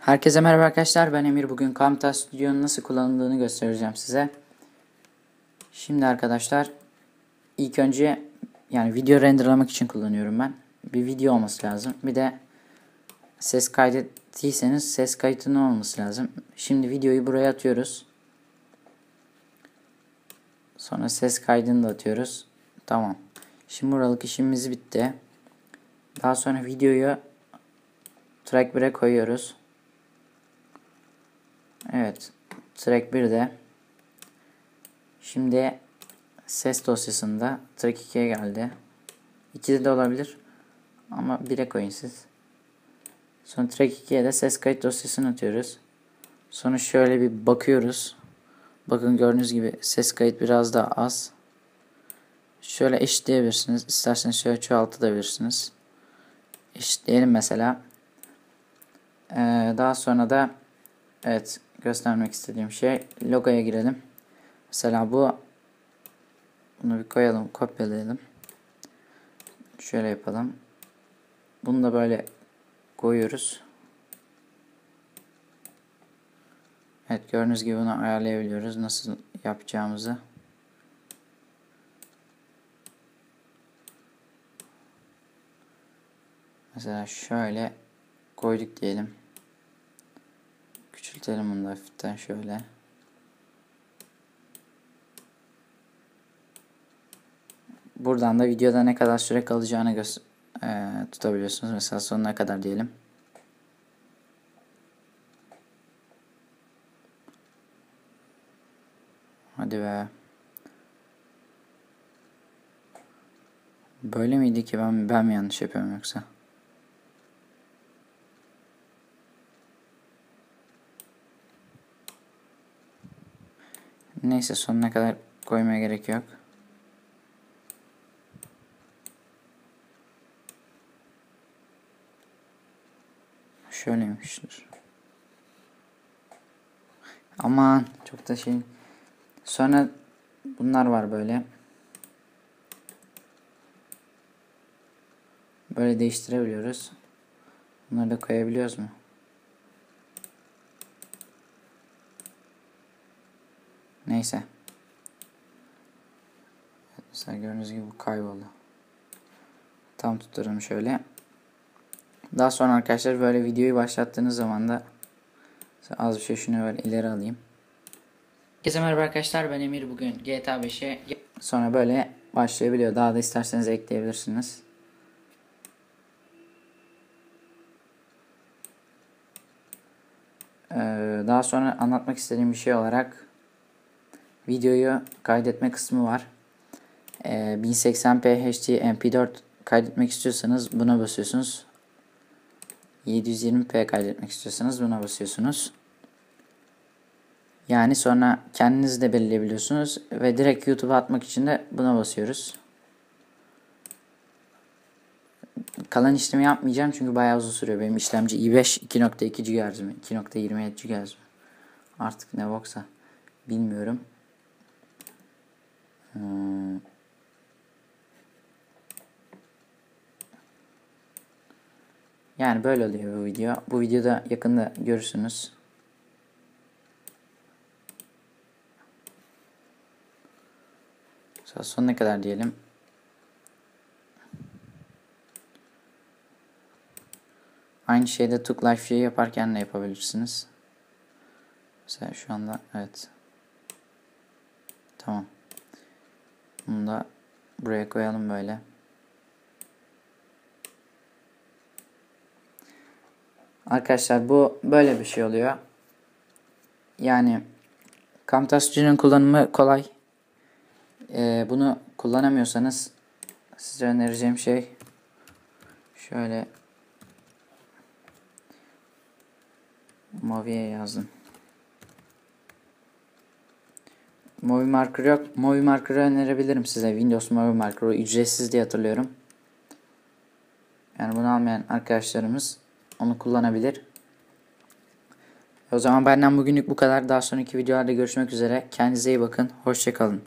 Herkese merhaba arkadaşlar. Ben Emir. Bugün Camtasia Studio'nun nasıl kullanıldığını göstereceğim size. Şimdi arkadaşlar ilk önce yani video renderlamak için kullanıyorum ben. Bir video olması lazım. Bir de ses kaydettiyseniz ses kaydının olması lazım. Şimdi videoyu buraya atıyoruz. Sonra ses kaydını da atıyoruz. Tamam. Şimdi buralık işimiz bitti. Daha sonra videoyu track 1'e koyuyoruz. Evet. Track 1'de. Şimdi ses dosyasında track 2'ye geldi. 2'de de olabilir. Ama 1'e koyun siz. Sonra track 2'ye de ses kayıt dosyasını atıyoruz. Sonra şöyle bir bakıyoruz. Bakın gördüğünüz gibi ses kayıt biraz daha az. Şöyle eşitleyebilirsiniz. İsterseniz şöyle çoğaltabilirsiniz. Eşitleyelim mesela. Ee, daha sonra da evet göstermek istediğim şey logoya girelim. Mesela bu bunu bir koyalım, kopyalayalım. Şöyle yapalım. Bunu da böyle koyuyoruz. Evet gördüğünüz gibi bunu ayarlayabiliyoruz. Nasıl yapacağımızı. Mesela şöyle koyduk diyelim. Küçültelim bunu da hafiften şöyle. Buradan da videoda ne kadar süre kalacağını e, tutabiliyorsunuz. Mesela sonuna kadar diyelim. Hadi be. Böyle miydi ki ben ben mi yanlış yapıyorum yoksa? Neyse sonuna kadar koymaya gerek yok. Şöyleymiştir. Aman çok da şey. Sonra bunlar var böyle. Böyle değiştirebiliyoruz. Bunları da koyabiliyoruz mu? Neyse. Mesela gördüğünüz gibi bu kayboldu. Tam tutturum şöyle. Daha sonra arkadaşlar böyle videoyu başlattığınız zaman da az bir şey şunu böyle ileri alayım. Herkese merhaba arkadaşlar ben Emir bugün GTA 5'e sonra böyle başlayabiliyor. Daha da isterseniz ekleyebilirsiniz. Ee, daha sonra anlatmak istediğim bir şey olarak videoyu kaydetme kısmı var. Ee, 1080p HD MP4 kaydetmek istiyorsanız buna basıyorsunuz. 720p kaydetmek istiyorsanız buna basıyorsunuz. Yani sonra kendiniz de belirleyebiliyorsunuz ve direkt YouTube'a atmak için de buna basıyoruz. Kalan işlemi yapmayacağım çünkü bayağı uzun sürüyor. Benim işlemci i5 2.2 GHz mi? 2.27 GHz mi? Artık ne boksa bilmiyorum. Hmm. Yani böyle oluyor bu video. Bu videoda yakında görürsünüz. Sonuna kadar diyelim. Aynı şeyde Tuk Life şeyi yaparken de yapabilirsiniz. Mesela şu anda evet. Tamam. Bunu da buraya koyalım böyle. Arkadaşlar bu böyle bir şey oluyor. Yani Camtasia'nın kullanımı kolay. Ee, bunu kullanamıyorsanız size önereceğim şey şöyle Movi'ye yazdım. Movie Marker yok. Movie Marker'ı önerebilirim size. Windows Movie Marker ücretsiz diye hatırlıyorum. Yani bunu almayan arkadaşlarımız onu kullanabilir. O zaman benden bugünlük bu kadar. Daha sonraki videolarda görüşmek üzere. Kendinize iyi bakın. Hoşçakalın.